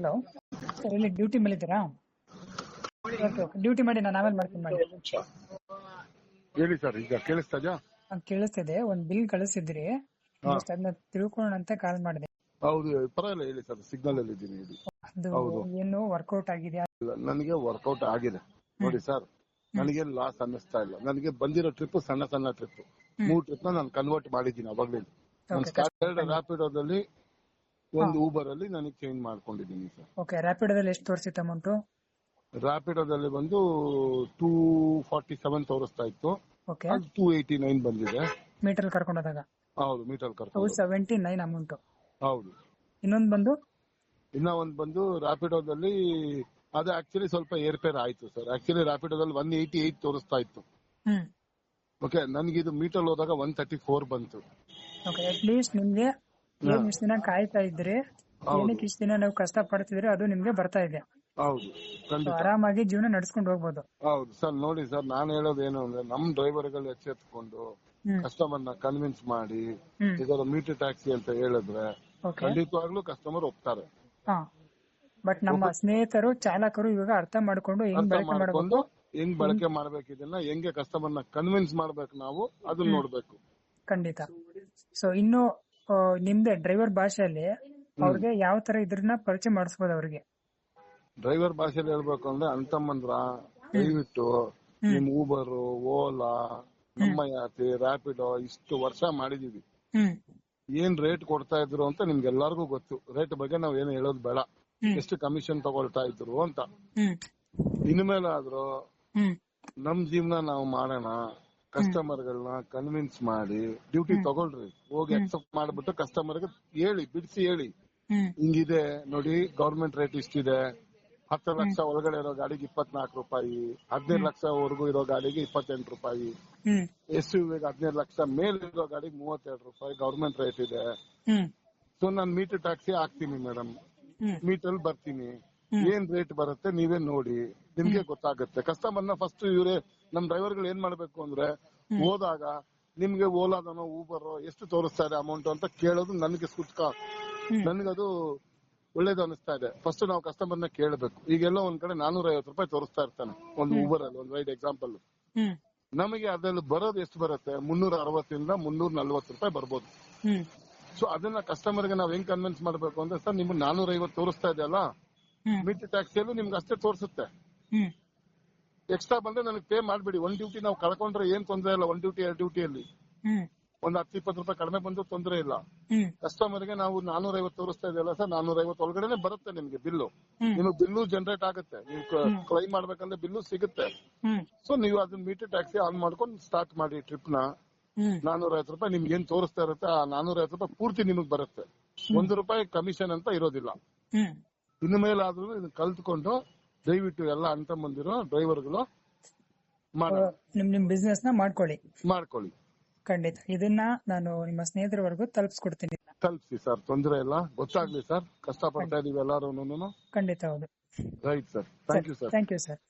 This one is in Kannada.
ಹಲೋ ಸರ್ ಇಲ್ಲಿ ಡ್ಯೂಟಿ ಮೇಲೆ ಇದ್ದೀರಾ ಓಕೆ ಓಕೆ ಡ್ಯೂಟಿ ಮಾಡಿ ನಾನು ಆಮೇಲೆ ಮಾಡ್ತೀನಿ ಮಾಡಿ. ಹೇಳಿ ಸರ್ ಈಗ ಕೇಳಿಸ್ತಾ ಇದೆಯಾ? ನಾನ್ ಕೇಳಿಸ್ತಿದೆ. ಒಂದು ಬಿಲ್ ಕಳಿಸಿದ್ರಿ. just ಅದನ್ನ ತಿಳ್ಕೊಳ್ಳೋಣ ಅಂತ ಕಾಲ್ ಮಾಡಿದೆ. ಹೌದು ಪರವಾಗಿಲ್ಲ ಹೇಳಿ ಸರ್ ಸಿಗ್ನಲ್ ಅಲ್ಲಿ ಇದ್ದೀನಿ ಹೇಳಿ. ಅದು ಹೌದು. ಏನು ವರ್ಕೌಟ್ ಆಗಿದೆಯಾ? ನನಗೆ ವರ್ಕೌಟ್ ಆಗಿದೆ. ನೋಡಿ ಸರ್ ನನಗೆ ಲಾಸ್ ಅನ್ನಿಸ್ತಾ ಇಲ್ಲ. ನನಗೆ ಬಂದಿರೋ ಟ್ರಿಪ್ ಸಣ್ಣ ಸಣ್ಣ ಟ್ರಿಪ್ ಮೂರು ಟ್ರಿಪ್ ನಾನು ಕನ್ವರ್ಟ್ ಮಾಡಿದ್ದೀನಿ ಅವಾಗಲೇ ನಾನು Okay, ಸ್ಟಾರ್ಟ್ ರ್ಯಾಪಿಡೋದಲ್ಲಿ ಒಂದು ಊಬರ್ ಅಲ್ಲಿ ನಾನು ಚೇಂಜ್ ಮಾಡ್ಕೊಂಡಿದ್ದೀನಿ ಸರ್. ಓಕೆ ರ್ಯಾಪಿಡೋದಲ್ಲಿ ಎಷ್ಟು ತೋರಿಸಿತ್ತು ಅಮೌಂಟು ರ್ಯಾಪಿಡೋದಲ್ಲಿ ಬಂದು ಟೂ ಫಾರ್ಟಿ ಸೆವೆನ್ ತೋರಿಸ್ತಾ ಇತ್ತು. ಓಕೆ ಅದು ಟೂ ಏಯ್ಟಿ ನೈನ್ ಬಂದಿದೆ ಮೀಟರ್ ಕರ್ಕೊಂಡು ಹೋದಾಗ? ಹೌದು ಮೀಟರ್ ಟೂ ಕರ್ಕೊಂಡು ಸೆವೆಂಟಿ ನೈನ್ ಅಮೌಂಟ್ ಹೌದು. ಇನ್ನೊಂದು ಬಂದು? ಇನ್ನ ಒಂದ್ ಬಂದು ರಾಪಿಡೋದಲ್ಲಿ ಅದು ಆಕ್ಚುಲಿ ಸ್ವಲ್ಪ ಏರ್ಪೇರ್ ಆಯ್ತು ಸರ್. ಆಕ್ಚುಲಿ ರಾಪಿಡೋದಲ್ಲಿ ಒನ್ ಏಯ್ಟಿ ಏಯ್ಟ್ ತೋರಿಸ್ತಾ ಇತ್ತು. ಹ್ಮ್. ಓಕೆ ನನ್ಗೆ ಇದು ಮೀಟರ್ ಹೋದಾಗ ಒನ್ ತರ್ಟಿ ಫೋರ್ ಬಂತು. ಓಕೆ ಅಟ್ ಲೀಸ್ಟ್ ನಿಮ್ಗೆ ಏನ್ ಇಷ್ಟ ದಿನ ಕಾಯ್ತಾ ಇದ್ರಿ. ಏನಕ್ಕೆ ಇಷ್ಟ ದಿನ ನಾವು ಕಷ್ಟ ಪಡ್ತಿದ್ರಿ? ಅದು ನಿಮ್ಗೆ ಬರ್ತಾ ಇದೆ. ಹೌದು. ಆರಾಮಾಗಿ ಜೀವನ ನಡ್ಸ್ಕೊಂಡು ಹೋಗ್ಬೋದು. ಹೌದು. ಸರ್ ನೋಡಿ ಸರ್ ನಾನು ಹೇಳೋದು ಏನು ಅಂದ್ರೆ ನಮ್ ಡ್ರೈವರ್ಗಳು ಎಚ್ಚೆತ್ಕೊಂಡು ಕಸ್ಟಮರ್ನ ಕನ್ವಿನ್ಸ್ ಮಾಡಿ ಇದರ ಮೀಟರ್ ಟ್ಯಾಕ್ಸಿ ಅಂತ ಹೇಳಿದ್ರೆ ಖಂಡಿತವಾಗ್ಲೂ ಕಸ್ಟಮರ್ ಒಪ್ತಾರೆ. ಬಟ್ ನಮ್ಮ ಸ್ನೇಹಿತರು ಚಾಲಕರು ಇವಾಗ ಅರ್ಥ ಮಾಡ್ಕೊಂಡು ಹೆಂಗ್ ಬಳಕೆ ಮಾಡ್ಕೊಂಡು ಹೆಂಗ್ ಬಳಕೆ ಮಾಡ್ಬೇಕು ಇದನ್ನ ಹೆಂಗೆ ಕಸ್ಟಮರ್ನ ಕನ್ವಿನ್ಸ್ ಮಾಡ್ಬೇಕು ನಾವು ಅದನ್ನ ನೋಡ್ಬೇಕು. ಖಂಡಿತ. ಸೊ ಇನ್ನು ನಿಮ್ದೆ ಡ್ರೈವರ್ ಭಾಷೆಯಲ್ಲಿ ಅವ್ರಿಗೆ ಯಾವ ತರ ಇದ್ರನ್ನ ಪರಿಚಯ ಮಾಡಿಸ್ಬೋದು ಅವ್ರಿಗೆ? ಡ್ರೈವರ್ ಭಾಷೆಯಲ್ಲಿ ಹೇಳ್ಬೇಕು ಅಂದ್ರೆ ಅಂತಮ್ಮಂದ್ರ ದಯವಿಟ್ಟು ನಿಮ್ ಊಬರ್ ಓಲಾ ನಮ್ಮ ಯಾತಿ ರ್ಯಾಪಿಡೋ ಇಷ್ಟು ವರ್ಷ ಮಾಡಿದೀವಿ. ಏನ್ ರೇಟ್ ಕೊಡ್ತಾ ಇದ್ರು ಅಂತ ನಿಮ್ಗೆಲ್ಲಾರ್ಗು ಗೊತ್ತು. ರೇಟ್ ಬಗ್ಗೆ ನಾವ್ ಏನು ಹೇಳೋದು ಬೇಡ. ಎಷ್ಟು ಕಮಿಷನ್ ತಗೊಳ್ತಾ ಇದ್ರು ಅಂತ. ಇನ್ಮೇಲಾದ್ರೂ ನಮ್ ಜೀವನ ನಾವು ಮಾಡೋಣ. ಕಸ್ಟಮರ್ ಗಳನ್ನ ಕನ್ವಿನ್ಸ್ ಮಾಡಿ ಡ್ಯೂಟಿ ತಗೊಳ್ರಿ ಹೋಗಿ ಅಕ್ಸೆಪ್ಟ್ ಮಾಡ್ಬಿಟ್ಟು ಕಸ್ಟಮರ್ ಹೇಳಿ ಬಿಡಿಸಿ ಹೇಳಿ. ಹಿಂಗಿದೆ ನೋಡಿ ಗವರ್ಮೆಂಟ್ ರೇಟ್ ಇಷ್ಟಿದೆ. ಹತ್ತು ಲಕ್ಷ ಒಳಗಡೆ ಇರೋ ಗಾಡಿಗೆ ಇಪ್ಪತ್ನಾಲ್ಕು ರೂಪಾಯಿ ಹದಿನೈದು ಲಕ್ಷವರೆಗೂ ಇರೋ ಗಾಡಿಗೆ ಇಪ್ಪತ್ತೆಂಟು ರೂಪಾಯಿ. ಎಸ್ ಯು ಹದಿನೈದು ಲಕ್ಷ ಮೇಲೆ ಇರೋ ಗಾಡಿಗೆ ಮೂವತ್ತೆರಡು ರೂಪಾಯಿ ಗವರ್ಮೆಂಟ್ ರೇಟ್ ಇದೆ. ಸೊ ನಾನು ಮೀಟರ್ ಟ್ಯಾಕ್ಸಿ ಹಾಕ್ತೀನಿ ಮೇಡಮ್ ಮೀಟರ್ ಬರ್ತೀನಿ. ಏನ್ ರೇಟ್ ಬರುತ್ತೆ ನೀವೇ ನೋಡಿ. ನಿಮ್ಗೆ ಗೊತ್ತಾಗುತ್ತೆ. ಕಸ್ಟಮರ್ನ ಫಸ್ಟ್ ಇವ್ರೆ ನಮ್ ಡ್ರೈವರ್ಗಳು ಏನ್ ಮಾಡ್ಬೇಕು ಅಂದ್ರೆ ಹೋದಾಗ ನಿಮ್ಗೆ ಓಲಾದನೋ ಊಬರ್ ಎಷ್ಟು ತೋರಿಸ್ತಾ ಇದೆ ಅಮೌಂಟ್ ಅಂತ ಕೇಳೋದು ನನಗೆ ಸುಟ್ಕ ನನ್ಗದು ಒಳ್ಳೇದು ಅನಿಸ್ತಾ ಇದೆ. ಫಸ್ಟ್ ನಾವು ಕಸ್ಟಮರ್ನ ಕೇಳಬೇಕು. ಈಗೆಲ್ಲ ಒಂದ್ ಕಡೆ ನಾನೂರ ಐವತ್ತು ರೂಪಾಯಿ ತೋರಿಸ್ತಾ ಇರ್ತಾನೆ. ಒಂದು ಊಬರ್ ಅಲ್ಲಿ ಒಂದು ರೈಡ್ ಎಕ್ಸಾಂಪಲ್ ನಮಗೆ ಅದ್ರಲ್ಲಿ ಬರೋದು ಎಷ್ಟು ಬರುತ್ತೆ? ಮುನ್ನೂರ ಅರವತ್ತರಿಂದ ಮುನ್ನೂರ ನಲ್ವತ್ತು ರೂಪಾಯಿ ಬರ್ಬೋದು. ಸೊ ಅದನ್ನ ಕಸ್ಟಮರ್ಗೆ ನಾವ್ ಹೆಂಗ್ ಕನ್ವಿನ್ಸ್ ಮಾಡ್ಬೇಕು ಅಂದ್ರೆ ಸರ್ ನಿಮ್ಗೆ ನಾನೂರ ಐವತ್ತು ತೋರಿಸ್ತಾ ಇದೆಯಲ್ಲ? ಮೀಟರ್ ಟ್ಯಾಕ್ಸಿಯಲ್ಲೂ ನಿಮ್ಗೆ ಅಷ್ಟೇ ತೋರಿಸುತ್ತೆ. ಎಕ್ಸ್ಟ್ರಾ ಬಂದ್ರೆ ನನಗೆ ಪೇ ಮಾಡ್ಬೇಡಿ. ಒಂದ್ ಡ್ಯೂಟಿ ನಾವು ಕಳ್ಕೊಂಡ್ರೆ ಏನ್ ತೊಂದ್ರೆ ಇಲ್ಲ. ಒನ್ ಡ್ಯೂಟಿ ಎರಡು ಡ್ಯೂಟಿಯಲ್ಲಿ ಒಂದ್ ಹತ್ತು ಇಪ್ಪತ್ತು ರೂಪಾಯಿ ಕಡಿಮೆ ಬಂದ್ರು ತೊಂದ್ರೆ ಇಲ್ಲ. ಕಸ್ಟಮರ್ಗೆ ನಾವು ನಾನೂರ ಐವತ್ತು ತೋರಿಸ್ತಾ ಇದೆಯಲ್ಲ ಸರ್ ನಾನೂರ ಐವತ್ತು ಒಳಗಡೆನೆ ಬರುತ್ತೆ ನಿಮ್ಗೆ ಬಿಲ್ಲು. ನಿಮಗೆ ಬಿಲ್ಲು ಜನರೇಟ್ ಆಗುತ್ತೆ. ನೀವು ಕ್ಲೈಮ್ ಮಾಡ್ಬೇಕಂದ್ರೆ ಬಿಲ್ಲು ಸಿಗುತ್ತೆ. ಸೊ ನೀವು ಅದನ್ನ ಮೀಟರ್ ಟ್ಯಾಕ್ಸಿ ಆನ್ ಮಾಡ್ಕೊಂಡು ಸ್ಟಾರ್ಟ್ ಮಾಡಿ ಟ್ರಿಪ್ನ. ನಾನೂರ ಐವತ್ತು ರೂಪಾಯಿ ನಿಮ್ಗೆ ಏನ್ ತೋರಿಸ್ತಾ ಇರುತ್ತೆ ಆ ನಾನೂರ ಐವತ್ತು ರೂಪಾಯಿ ಪೂರ್ತಿ ನಿಮಗ್ ಬರುತ್ತೆ. ಒಂದು ರೂಪಾಯಿ ಕಮಿಷನ್ ಅಂತ ಇರೋದಿಲ್ಲ. ಇನ್ನು ಮೇಲಾದ್ರೂ ಇದನ್ನ ಕಲ್ತ್ಕೊಂಡು ದಯವಿಟ್ಟು ಎಲ್ಲ ಅಂತ ಬಂದಿರೋ ಡ್ರೈವರ್ಗಳು ನಿಮ್ ನಿಮ್ ಬಿಸ್ನೆಸ್ನ ಮಾಡ್ಕೊಳ್ಳಿ. ಮಾಡ್ಕೊಳ್ಳಿ. ಖಂಡಿತ. ಇದನ್ನ ನಾನು ನಿಮ್ಮ ಸ್ನೇಹಿತರವರೆಗೂ ತಲುಪಿಸ್ಕೊಡ್ತೀನಿ. ತಲುಪಿಸಿ ಸರ್ ತೊಂದರೆ ಇಲ್ಲ. ಗೊತ್ತಾಗ್ಲಿ ಸರ್. ಕಷ್ಟ ಪಡ್ತಾ ಇದೀವಿ ಎಲ್ಲಾರು ಖಂಡಿತ ಹೌದು. Right sir thank you sir thank you sir